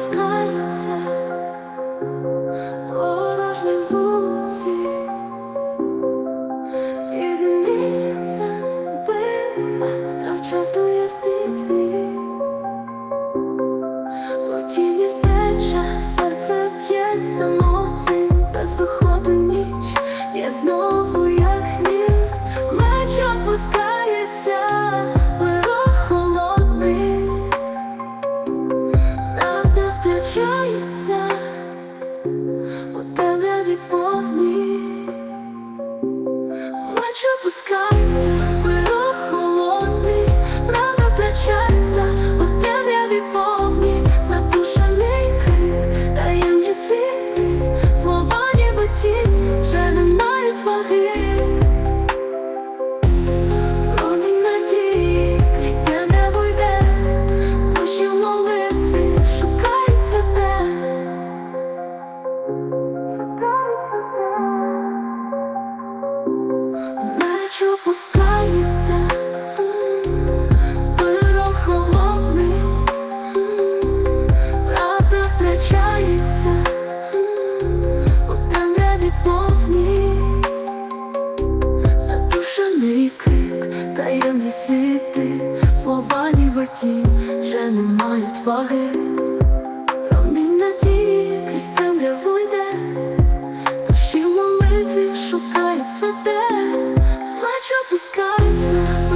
опускається. Deixa buscar. Опускається, пирог холодний, правда втрачається, у темряві повній, задушений крик, таємні світи, слова ніби тінь, вже не мають ваги. Промінь надії крізь темряву йде, Душі молитві шукають святе, запускаться